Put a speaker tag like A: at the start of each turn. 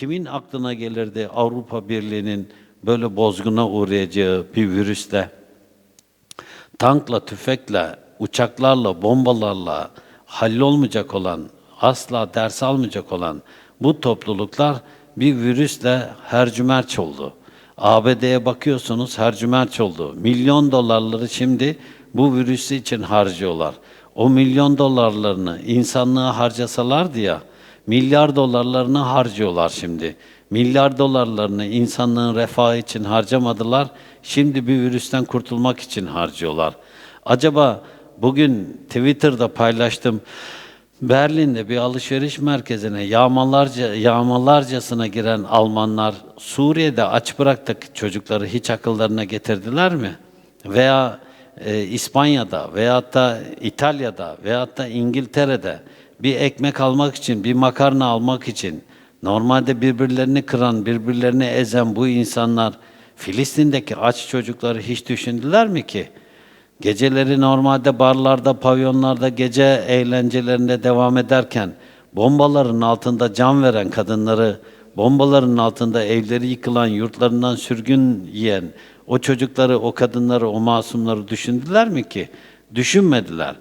A: Kimin aklına gelirdi Avrupa Birliği'nin böyle bozguna uğrayacağı bir virüste tankla, tüfekle, uçaklarla, bombalarla hallolmayacak olan, asla ders almayacak olan bu topluluklar bir virüsle hercümerç oldu. ABD'ye bakıyorsunuz hercümerç oldu. Milyon dolarları şimdi bu virüsü için harcıyorlar. O milyon dolarlarını insanlığa harcasalardı ya, milyar dolarlarını harcıyorlar şimdi. Milyar dolarlarını insanlığın refahı için harcamadılar. Şimdi bir virüsten kurtulmak için harcıyorlar. Acaba bugün Twitter'da paylaştım. Berlin'de bir alışveriş merkezine yağmalarca yağmalarcasına giren Almanlar Suriye'de aç bıraktık çocukları hiç akıllarına getirdiler mi? Veya e, İspanya'da veyahut da İtalya'da veyahut da İngiltere'de bir ekmek almak için, bir makarna almak için normalde birbirlerini kıran, birbirlerini ezen bu insanlar Filistin'deki aç çocukları hiç düşündüler mi ki? Geceleri normalde barlarda, pavyonlarda gece eğlencelerinde devam ederken bombaların altında can veren kadınları, bombaların altında evleri yıkılan, yurtlarından sürgün yiyen o çocukları, o kadınları, o masumları düşündüler mi ki? Düşünmediler.